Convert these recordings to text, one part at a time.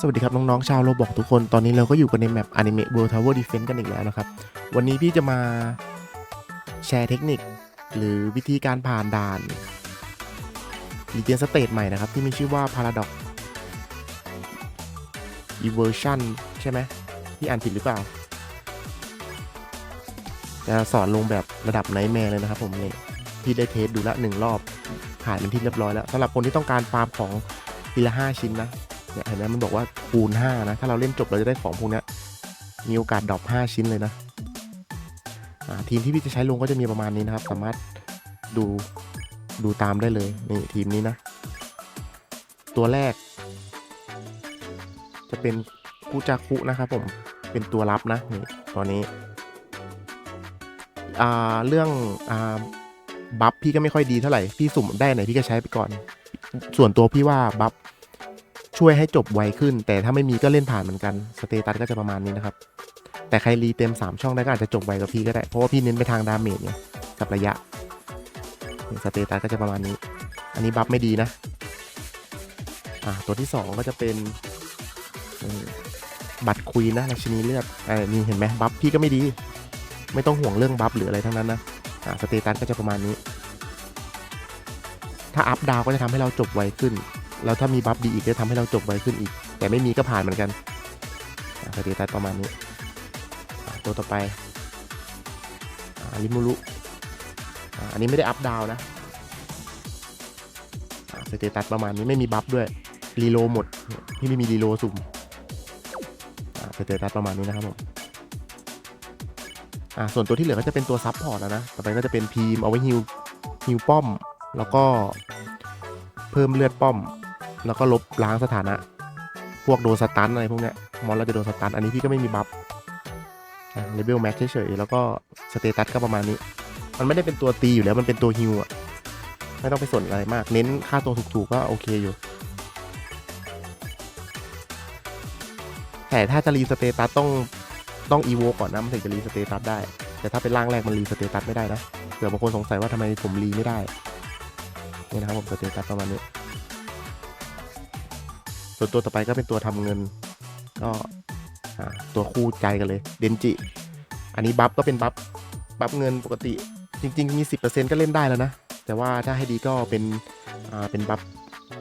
สวัสดีครับน้องๆชาวโรบอกทุกคนตอนนี้เราก็อยู่กันในแมป Anime World Tower Defense กันอีกแล้วนะครับ วันนี้พี่จะมาแชร์เทคนิค หรือวิธีการผ่านด่านรีเจนสเตทใหม่นะครับ ที่มีชื่อว่า Paradox Eversion ใช่ไหมพี่อ่านผิดหรือเปล่า จะสอนลงแบบระดับไนท์แมร์เลยนะครับผมนี่พี่ได้เทสดูละหนึ่งรอบผ่านเป็นที่เรียบร้อยแล้วสำหรับคนที่ต้องการฟาร์มของ ทีละห้าชิ้นนะเนี่ยเห็นไหมมันบอกว่าคูณ5นะถ้าเราเล่นจบเราจะได้ของพวกนี้มีโอกาสดรอป5ชิ้นเลยนะทีมที่พี่จะใช้ลงก็จะมีประมาณนี้นะครับ สามารถดูดูตามได้เลยนี่ทีมนี้นะ ตัวแรก จะเป็นคุจาคุนะครับผมเป็นตัวรับนะนี่ตัวนี้เรื่องอบัฟพี่ก็ไม่ค่อยดีเท่าไหร่ พี่สุ่มได้ไหนพี่ก็ใช้ไปก่อน ส่วนตัวพี่ว่าบัฟ ช่วยให้จบไวขึ้น แต่ถ้าไม่มีก็เล่นผ่านเหมือนกันสเตตัสก็จะประมาณนี้นะครับ แต่ใครรีเต็ม 3 ช่องได้ก็อาจจะจบไวกว่าพี่ก็ได้ เพราะว่าพี่เน้นไปทางดาเมจไงกับระยะสเตตัสก็จะประมาณนี้ อันนี้บัฟไม่ดีนะอ่าตัวที่ 2 ก็จะเป็นบัตรคุยนะราชินีเลือดอ่านี่เห็นไหมบัฟพี่ก็ไม่ดี ไม่ต้องห่วงเรื่องบัฟหรืออะไรทั้งนั้นนะอ่าสเตตัสก็จะประมาณนี้ ถ้าอัพดาวก็จะทำให้เราจบไวขึ้น แล้วถ้ามีบัฟดีอีกก็ทำให้เราจบไวขึ้นอีก แต่ไม่มีก็ผ่านเหมือนกันสเตตัสประมาณนี้ ตัวต่อไปลิมูรุอันนี้ไม่ได้อัพดาวนะสเตตัสประมาณนี้ไม่มีบัฟด้วยรีโลหมดพี่ไม่มีรีโลสุ่มสเตตัสประมาณนี้นะครับผมส่วนตัวที่เหลือก็จะเป็นตัวซับพอร์ตแล้วนะ ต่อไปก็จะเป็นพีมเอาไว้ฮิวฮิวป้อม แล้วก็เพิ่มเลือดป้อม แล้วก็ลบล้างสถานะ พวกโดนสตันอะไรพวกเนี้ยมอนเราจะโดนสตันอันนี้พี่ก็ไม่มีบัฟเลเวลแม็กเฉยๆแล้วก็สเตตัสก็ประมาณนี้ มันไม่ได้เป็นตัวตีอยู่แล้วมันเป็นตัวฮิวอะไม่ต้องไปสนอะไรมาก เน้นค่าตัวถูกๆก็โอเคอยู่แต่ถ้าจะรีสเตตัสต้องต้องอีโวก่อนนะ มันถึงจะรีสเตตัสได้ แต่ถ้าเป็นร่างแรกมันรีสเตตัสไม่ได้นะเผื่อบางคนสงสัยว่าทำไมผมรีไม่ได้นี่นะครับผมสเตตัสประมาณนี้ ส่วนตัวต่อไปก็เป็นตัวทำเงิน ก็ตัวคู่ใจกันเลยเดนจิ อันนี้บัฟก็เป็นบัฟบัฟเงินปกติจริง ๆ มี 10%ก็เล่นได้แล้วนะ แต่ว่าถ้าให้ดีก็เป็นเป็นบัฟ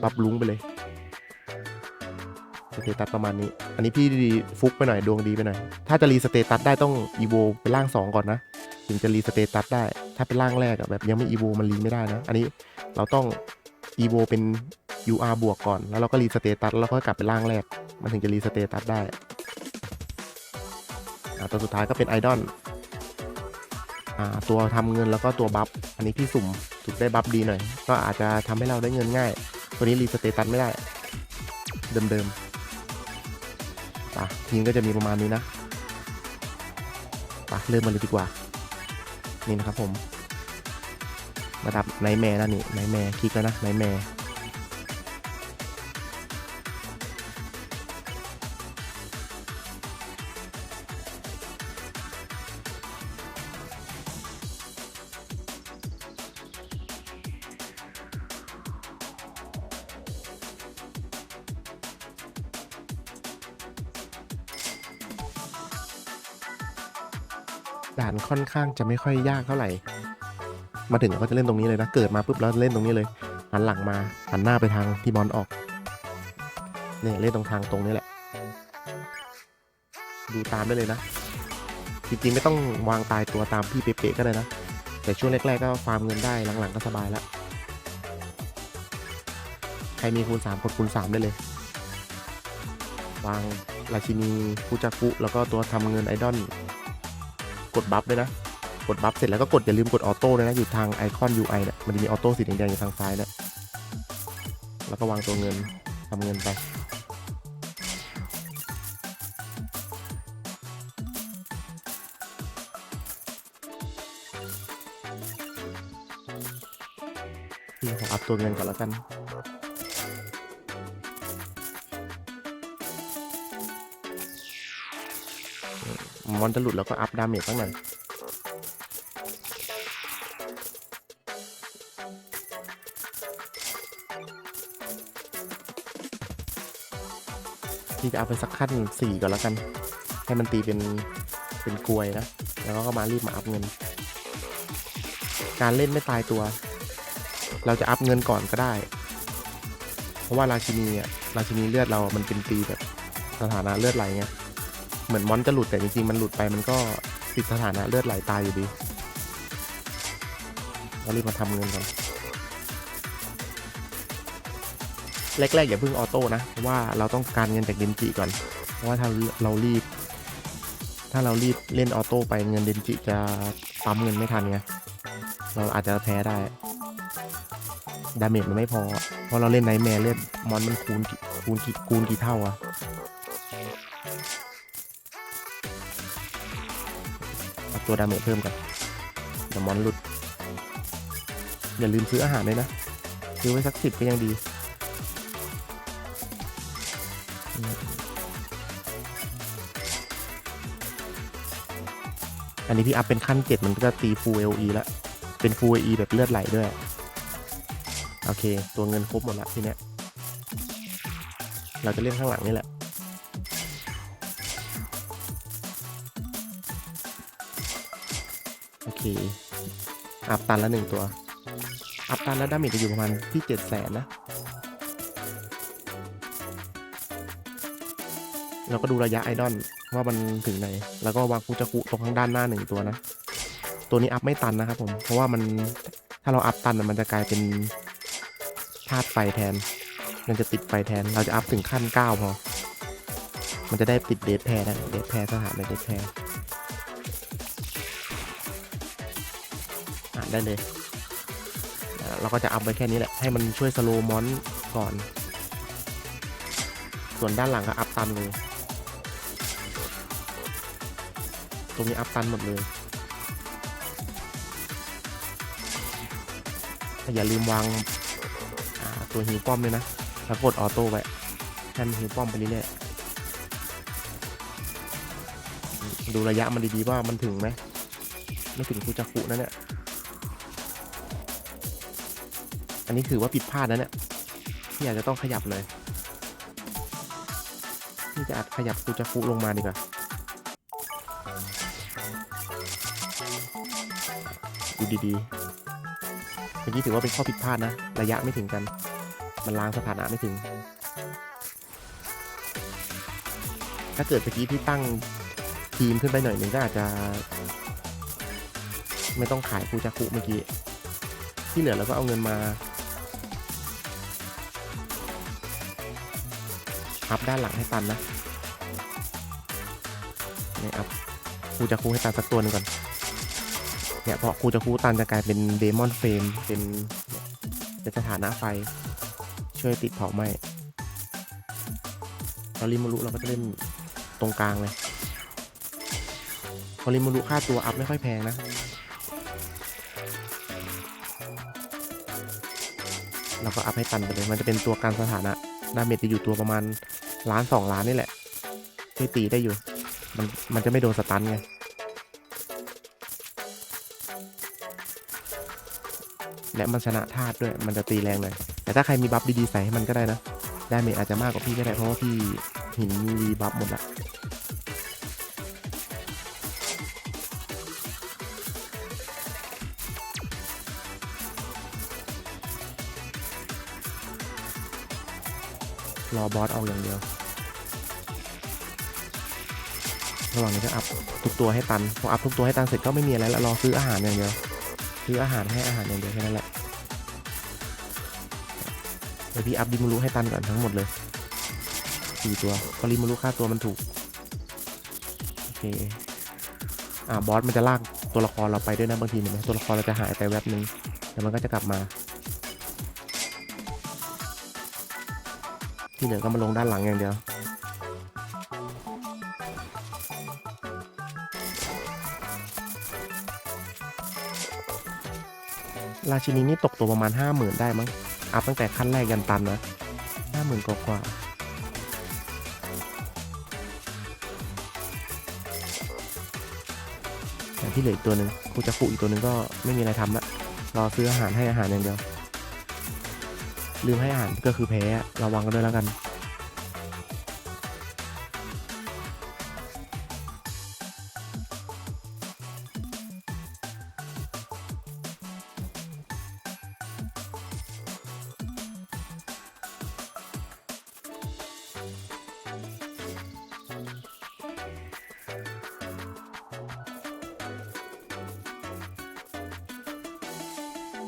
บัฟลุงไปเลยสเตตัสประมาณนี้ อันนี้พี่ดีฟุกไปหน่อยดวงดีไปหน่อย ถ้าจะรีสเตตัสได้ต้องอีโวเป็นร่าง 2 ก่อนนะ ถึงจะรีสเตตัสได้ ถ้าเป็นร่างแรกแบบยังไม่อีโวมันรีไม่ได้นะ อันนี้เราต้องอีโวเป็น UR บวกก่อน แล้วเราก็รีสเตตัสแล้วเราก็กลับไปร่างแรก มันถึงจะรีสเตตัสได้ตัวสุดท้ายก็เป็นไอดอลอ่าตัวทำเงินแล้วก็ตัวบัฟ อันนี้พี่สุ่มถูกได้บัฟดีหน่อย ก็อาจจะทำให้เราได้เงินง่าย ตัวนี้รีสเตตัสไม่ได้ เดิมๆป่ะทีมก็จะมีประมาณนี้นะป่ะเริ่มมาเลยดีกว่า นี่นะครับผมระดับไนแมร์นะนี่ไนแมร์คลิกแล้วนะไนแมร์ ด่านค่อนข้างจะไม่ค่อยยากเท่าไหร่ มาถึงก็จะเล่นตรงนี้เลยนะ เกิดมาปุ๊บแล้วเล่นตรงนี้เลย หันหลังมา หันหน้าไปทางที่บอลออก เนี่ยเล่นตรงทางตรงนี้แหละ ดูตามได้เลยนะ จริงๆไม่ต้องวางตายตัวตามพี่เป๊ะๆก็ได้นะ แต่ช่วงแรกๆก็ฟาร์มเงินได้ หลังๆก็สบายแล้ว ใครมีคูณ3กดคูณ3ได้เลย วางราชินีฟูจากุแล้วก็ตัวทำเงินไอดอล กดบัฟด้วยนะ กดบัฟเสร็จแล้วก็กดอย่าลืมกดออโต้ด้วยนะอยู่ทางไอคอน UI เนี่ยมันจะมีออโต้สีแดงๆอยู่ทางซ้ายเนี่ยแล้วก็วางตัวเงินทำเงินไปพี่ขออัพตัวเงินก่อนแล้วกัน มอนจะหลุดแล้วก็อัพดาเมจตั้งน่อยพี่จะเอาไปสักขั้นสี่ก่อนแล้วกัน ให้มันตีเป็นเป็นกลวยนะ แล้วก็มารีบมาอัพเงิน การเล่นไม่ตายตัว เราจะอัพเงินก่อนก็ได้ เพราะว่าราชินีอะราชินีเลือดเรามันเป็นตีแบบสถานะเลือดไหลไง เหมือนมอนจะหลุดแต่จริงๆมันหลุดไปมันก็ติดสถานะเลือดไหลตายอยู่ดีเรารีบมาทำเงินกันแรกๆอย่าเพิ่งออโต้นะเพราะว่าเราต้องการเงินจากเดนจิก่อน เพราะว่าถ้าเรารีบ ถ้าเรารีบเล่นออโต้ไปเงินเดนจิจะปั๊มเงินไม่ทันไงเราอาจจะแพ้ได้ดาเมจมันไม่พอเพราะเราเล่นไนแมร์เลือดมอนมันคูณคูณกี่คูณกี่เท่าอะ ตัวดาเมจเพิ่มกันเดี๋ยวมอนหลุด อย่าลืมซื้ออาหารด้วยนะ ซื้อไว้สักสิบก็ยังดีอันนี้พี่อัพเป็นขั้นเจ็ดมันก็จะตีฟูเอลีแล้ว เป็นฟูเอีแบบเลือดไหลด้วย โอเค ตัวเงินครบหมดละทีเนี้ย เราจะเล่นข้างหลังนี่แหละ เคอัพตันละหนึ่งตัว อัพตันแล้วดาเมจจะอยู่ประมาณที่เจ็ดแสนนะ เราก็ดูระยะไอดอลว่ามันถึงไหน แล้วก็วางคูจักุตรงข้างด้านหน้าหนึ่งตัวนะ ตัวนี้อัพไม่ตันนะครับผม เพราะว่ามันถ้าเราอัพตันมันจะกลายเป็นธาตุไฟแทน มันจะติดไฟแทน เราจะอัพถึงขั้น 9 พอ มันจะได้ติดเดทแพรได้เดทแพร์สถานในเดทแพร์ ได้เลยเราก็จะอัพไว้แค่นี้แหละ ให้มันช่วยสโลมอนก่อน ส่วนด้านหลังก็อัพตันเลย ตรงนี้อัพตันหมดเลย อย่าลืมวางาตัวฮิวป้อมด้วยนะ แล้วกดออโต้ไว้ให้มันฮิวป้อมไปเรื่อยๆ ดูระยะมันดีๆว่ามันถึงไหม ไม่ถึงคูจักุนั่นเนี่ย อันนี้ถือว่าผิดพลาดนะเนี่ยพี่อาจจะต้องขยับเลยพี่จะอัดขยับคูจักุลงมาดีกว่าดูดีๆเมื่อกี้ถือว่าเป็นข้อผิดพลาดนะ ระยะไม่ถึงกัน มันล้างสถานะไม่ถึง ถ้าเกิดเมื่อกี้ที่ตั้งทีมขึ้นไปหน่อยหนึ่งก็อาจจะ ไม่ต้องขายฟูจักคุเมื่อกี้ ที่เหลือเราก็เอาเงินมา อัพด้านหลังให้ตันนะนี่อัพฟูจักคุให้ตันสักตัวหนึงก่อน เนี่ยเพราะคูจะคูตันจะกลายเป็นเดมอนเฟรมเป็นเป็นสถานะไฟ ช่วยติดเผาไหม้พอริมูรุเราก็จะเล่นตรงกลางเลยพอริมูรุค่าตัวอัพไม่ค่อยแพงนะเราก็อัพให้ตันไปเลย มันจะเป็นตัวการสถานะ ดาเมจจะอยู่ตัวประมาณ ล้านสองล้านนี่แหละที่ตีได้อยู่ มันมันจะไม่โดนสตันไงและมันชนะธาตุด้วย มันจะตีแรงหน่อย แต่ถ้าใครมีบัฟดีๆใส่ให้มันก็ได้นะ ได้เมจอาจจะมากกว่าพี่ก็ได้ เพราะว่าพี่หินมีบัฟหมดละ รอบอสเอาอย่างเดียว ระหว่างนี้ก็อัพทุกตัวให้ตัน พออัพทุกตัวให้ตันเสร็จก็ไม่มีอะไรแล้วรอซื้ออาหารอย่างเดียว ซื้ออาหารให้อาหารอย่างเดียวแค่นั้นแหละ เดี๋ยวพี่อัพดิมูรุให้ตันก่อนทั้งหมดเลยสี่ตัวพราะริมูรุค่าตัวมันถูก โอเค อ่าบอสมันจะลากตัวละครเราไปด้วยนะบางทีเห็นไหมตัวละครเราจะหายไปแวบนึงแล้วมันก็จะกลับมา ที่เหลือก็มาลงด้านหลังอย่างเดียว ราชินีนี่ตกตัวประมาณห้าหมื่นได้มั้ง อัพตั้งแต่ขั้นแรกยันตันนะห้าหมื่นกว่าแต่ที่เหลืออีกตัวหนึ่งคูจะคุอีกตัวหนึ่งก็ไม่มีอะไรทำละ รอซื้ออาหารให้อาหารอย่างเดียว ลืมให้อ่านก็คือแพ้ระวังกันด้วยแล้วกัน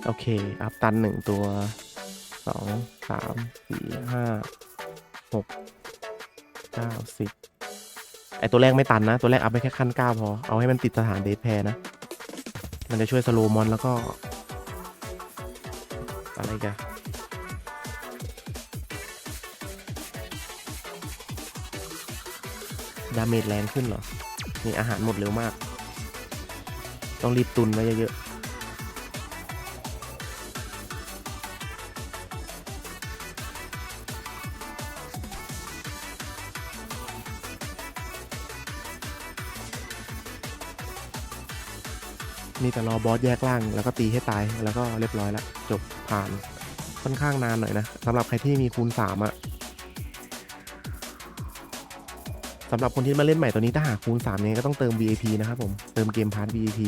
โอเค อัพตันหนึ่งตัว องสามสี่ห้าหกเก้าสิบไอตัวแรกไม่ตันนะ ตัวแรกอัพไปแค่ขั้นเก้าพอ เอาให้มันติดสถานเดทแพรนะ มันจะช่วยสโลมอนแล้วก็ อะไรกันดาเมจแรงขึ้นเหรอ นี่อาหารหมดเร็วมาก ต้องรีบตุนไว้เยอะๆ แต่รอบอสแยกล่างแล้วก็ตีให้ตายแล้วก็เรียบร้อยแล้วจบผ่านค่อนข้างนานหน่อยนะสำหรับใครที่มีคูณสามอะสำหรับคนที่มาเล่นใหม่ตัวนี้ถ้าหากคูณ3เนี่ยก็ต้องเติม VIP นะครับผมเติมเกมพาร์ท VIP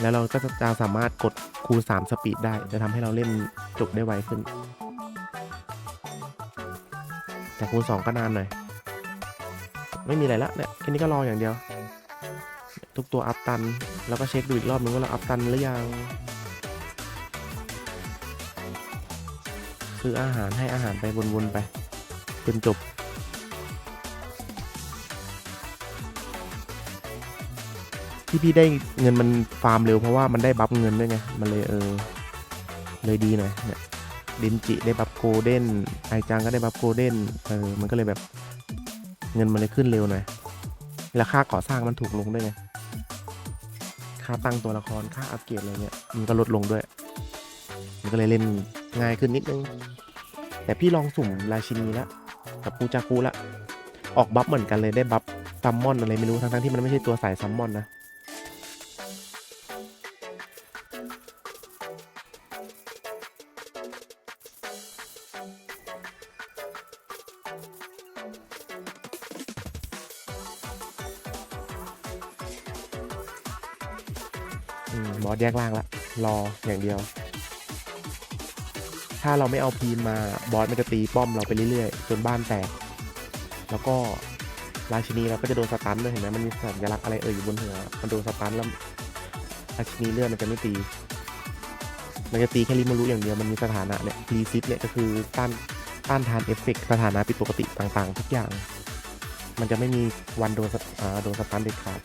แล้วเราก็จะจะสามารถกดคูณ3สปีดได้ จะทำให้เราเล่นจบได้ไวขึ้น แต่คูณ2ก็นานหน่อย ไม่มีอะไรละเนี่ยแค่นี้ก็รออย่างเดียว ทุกตัวอัพตัน แล้วก็เช็คดูอีกรอบนึงว่าเราอัพตันหรือยังซื้ออาหารให้อาหารไปวนๆไปจนจบ ที่พี่ได้เงินมันฟาร์มเร็วเพราะว่ามันได้บัฟเงินด้วยไง มันเลยเออ เลยดีหน่อยเนี่ยดินจิได้บัฟโกลเด้นไอจังก็ได้บัฟโกลเด้นเออมันก็เลยแบบเงินมันเลยขึ้นเร็วหน่อย แล้วค่าก่อสร้างมันถูกลงด้วยไง ค่าตั้งตัวละครค่าอัปเกรดอะไรเงี้ยมันก็ลดลงด้วย มันก็เลยเล่นง่ายขึ้นนิดนึง แต่พี่ลองสุ่มราชินีละกับปูจาคูละออกบัฟเหมือนกันเลยได้บัฟซัมมอนอะไรไม่รู้ทั้งๆที่มันไม่ใช่ตัวสายซัมมอนนะ แยกล่างละ รออย่างเดียว ถ้าเราไม่เอาพีมมาบอสมันจะตีป้อมเราไปเรื่อยๆ จนบ้านแตก แล้วก็ราชินีเราก็จะโดนสตันด้วยเห็นไหมมันมีสัญลักษณ์อะไรเอ่ยอยู่บนหัว มันโดนสตันแล้วราชินีเลือดมันจะไม่ตี มันจะตีแค่ริมารุอย่างเดียว มันมีสถานะเนี่ยรีซิปเนี่ยก็คือต้านต้านทานเอฟเฟกสถานะผิดปกติต่างๆ ทุกอย่าง มันจะไม่มีวันโดนโดนสตันเด็ดขาด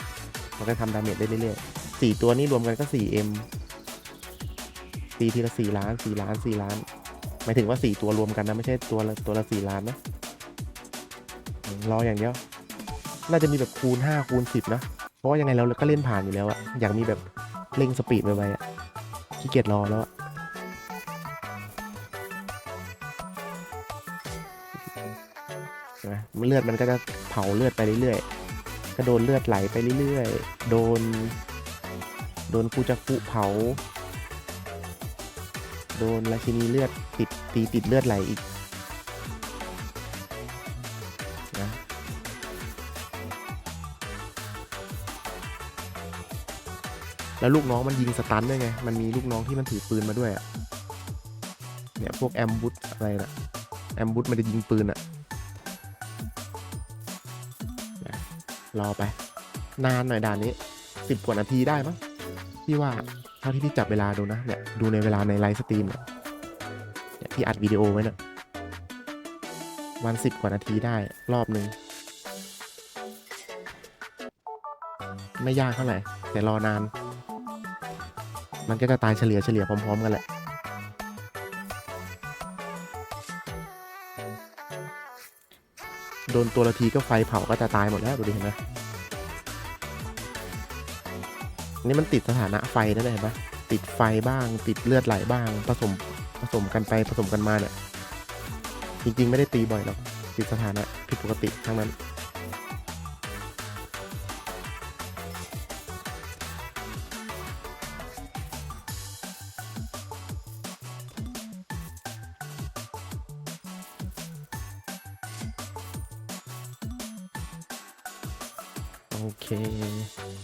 มันก็ทำดาเมจได้เรื่อยๆ สี่ตัวนี้รวมกันก็สี่เอ็มตีทีละสี่ล้านสี่ล้านสี่ล้าน หมายถึงว่าสี่ตัวรวมกันนะไม่ใช่ตัวละตัวละสี่ล้านนะรออย่างเดียว น่าจะมีแบบคูณห้าคูณสิบนะ เพราะว่ายังไงเราก็เล่นผ่านอยู่แล้วอะอยากมีแบบเร่งสปีดไวๆอะขี้เกียจรอแล้วอะนไหมเลือดมันก็จะเผาเลือดไปเรื่อยๆ ก็โดนเลือดไหลไปเรื่อยๆ โดน โดนคูจักกุเผา โดนราชินีเลือดติดตีติดเลือดไหลอีกนะแล้วลูกน้องมันยิงสตันด้วยไง มันมีลูกน้องที่มันถือปืนมาด้วยอะเนี่ยพวกแอมบูสอะไรนะแอมบูสมันจะยิงปืนอะนะรอไป นานหน่อยด่านนี้สิบกว่านาทีได้มั้ง พี่ว่าเท่าที่พี่จับเวลาดูนะเนี่ยดูในเวลาในไลฟ์สตรีมเนี่ยเนี่ยพี่อัดวิดีโอไว้เนี่ยวันสิบกว่านาทีได้รอบหนึ่งไม่ยากเท่าไหร่แต่รอนาน มันก็จะตายเฉลี่ยเฉลี่ยพร้อม ๆ กันแหละโดนตัวละทีก็ไฟเผาก็จะตายหมดแล้วดูดิเห็นไหม นี่มันติดสถานะไฟนั่นแหละเห็นปะติดไฟบ้าง ติดเลือดไหลบ้าง ผสมผสมกันไปผสมกันมาเนี่ย จริงๆ ไม่ได้ตีบ่อยหรอก ติดสถานะผิดปกติทั้งนั้น โอเค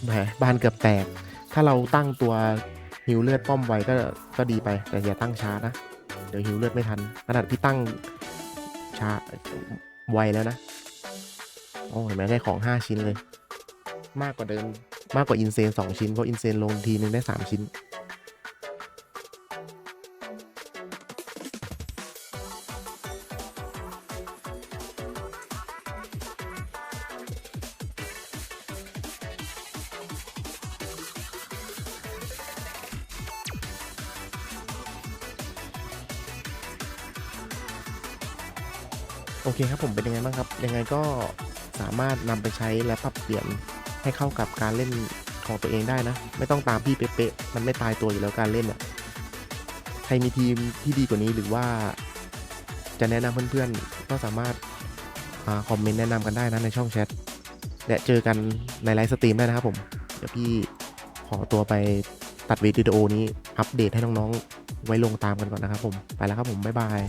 แหมบ้านเกือบแตก ถ้าเราตั้งตัวหิวเลือดป้อมไว้ก็ก็ดีไป แต่อย่าตั้งช้านะ เดี๋ยวหิวเลือดไม่ทันขนาดพี่ตั้งช้าไวแล้วนะโอ้เห็นไหมได้ของ 5 ชิ้นเลย มากกว่าเดิมมากกว่าอินเซน2ชิ้นเพราะอินเซนลงทีนึงได้ 3 ชิ้น โอเคครับผมเป็นยังไงบ้างครับ ยังไงก็สามารถนำไปใช้และปรับเปลี่ยนให้เข้ากับการเล่นของตัวเองได้นะ ไม่ต้องตามพี่เป๊ะๆมันไม่ตายตัวอยู่แล้วการเล่นอะใครมีทีมที่ดีกว่านี้หรือว่าจะแนะนำเพื่อนๆ ก็สามารถอาคอมเมนต์แนะนำกันได้นะในช่องแชท และเจอกันในไลฟ์สตรีมได้นะครับผม เดี๋ยวพี่ขอตัวไปตัดวิดีโอนี้อัปเดตให้น้องๆ ไว้ลงตามกันก่อนนะครับผม ไปแล้วครับผม บ๊ายบาย